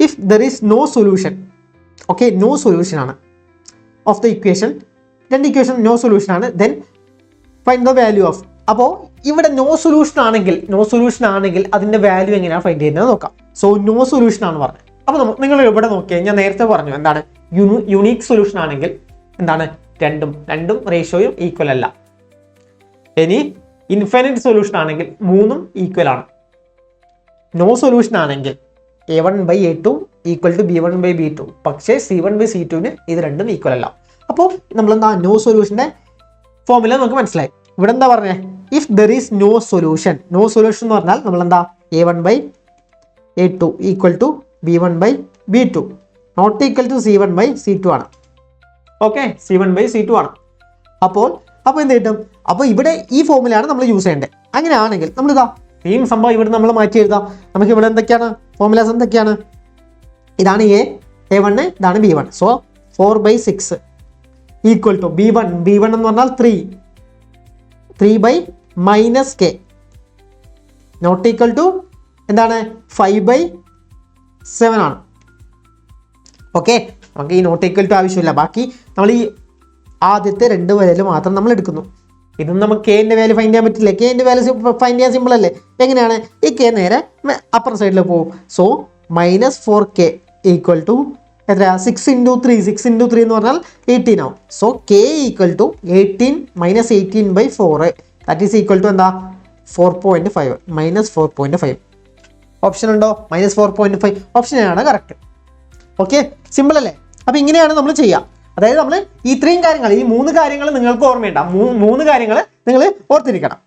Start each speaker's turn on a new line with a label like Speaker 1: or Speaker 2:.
Speaker 1: If there is no solution okay no solution ആണ് of the equation രണ്ട് equation no solution ആണ് then find the value of അപ്പോൾ ഇവിടെ no solution ആണെങ്കിൽ no solution ആണെങ്കിൽ അതിന്റെ വാല്യൂ എങ്ങനെയാണ് ഫൈൻഡ് ചെയ്യുന്നത് നോക്കാം. സോ നോ സൊല്യൂഷൻ ആണ് പറഞ്ഞത്. അപ്പോൾ നമുക്ക് നിങ്ങൾ ഇവിടെ നോക്കിയാൽ ഞാൻ നേരത്തെ പറഞ്ഞു എന്താണ്? യുണീക്ക് സൊല്യൂഷൻ ആണെങ്കിൽ എന്താണ്? രണ്ടും രണ്ടും റേഷ്യോയും ഈക്വൽ അല്ല. ഇനി ഇൻഫൈനൈറ്റ് സൊല്യൂഷൻ ആണെങ്കിൽ മൂന്നും ഈക്വൽ ആണ്. നോ സൊല്യൂഷൻ ആണെങ്കിൽ A one by A two equal to B one by B two പക്ഷേ സി വൺ ബൈ സി ടുവിന് ഇത് രണ്ടും ഈക്വൽ അല്ല. അപ്പോൾ നമ്മൾ എന്താ നോ സൊല്യൂഷന്റെ ഫോമുല നമുക്ക് മനസ്സിലായി. ഇവിടെ എന്താ പറഞ്ഞത് if there is no solution no solution എന്ന് പറഞ്ഞാൽ നമ്മളെന്താ? A one by A two equal to B one by B two not equal to C one by C two ആണ്. Okay C one by C two ആണ്. അപ്പോൾ അപ്പോൾ എന്ത് കിട്ടും? അപ്പോൾ ഇവിടെ ഈ ഫോമിലാണ് നമ്മൾ യൂസ് ചെയ്യേണ്ടത്. അങ്ങനെയാണെങ്കിൽ നമ്മളിതാ സെയിം സംഭവം ഇവിടെ നമ്മൾ മാറ്റി എഴുതാം. നമുക്ക് ഇവിടെ എന്തൊക്കെയാണ്? ഫോമുലാസ് എന്തൊക്കെയാണ്? ഇതാണ് എ എ വൺ ഇതാണ് B one so four by six equal to B one B one എന്ന് പറഞ്ഞാൽ three three by minus K not equal to എന്താണ്? ഫൈവ് ബൈ സെവൻ ആണ്. ഓക്കെ നമുക്ക് ഈ നോട്ട് ഈക്വൽ ടു ആവശ്യമില്ല. ബാക്കി നമ്മൾ ഈ ആദ്യത്തെ രണ്ട് വരയിൽ മാത്രം നമ്മൾ എടുക്കുന്നു ഇത് നമുക്ക് കെന്റെ വാല്യൂ ഫൈൻഡ് ചെയ്യാൻ പറ്റില്ല? കെന്റെ വാല്യൂ ഫൈൻഡ് ചെയ്യാൻ സിമ്പിൾ അല്ലേ? എങ്ങനെയാണ്? ഈ കെ നേരെ അപ്പർ സൈഡിൽ പോകും. So minus four K equal to എത്രയാ? Six into three six into three എന്ന് പറഞ്ഞാൽ എയ്റ്റീൻ ആവും. So K equal to eighteen minus eighteen by four that is equal to എന്താ? Four point five minus four point five option ഉണ്ടോ? Minus four point five option ആണ് correct okay simple അല്ലേ? അപ്പോൾ ഇങ്ങനെയാണ് നമ്മൾ ചെയ്യുക അതായത് നമ്മൾ ഇത്രയും കാര്യങ്ങൾ ഈ മൂന്ന് കാര്യങ്ങൾ നിങ്ങൾക്ക് ഓർമ്മയുണ്ടാവും മൂന്ന് കാര്യങ്ങൾ നിങ്ങൾ ഓർത്തിരിക്കണം.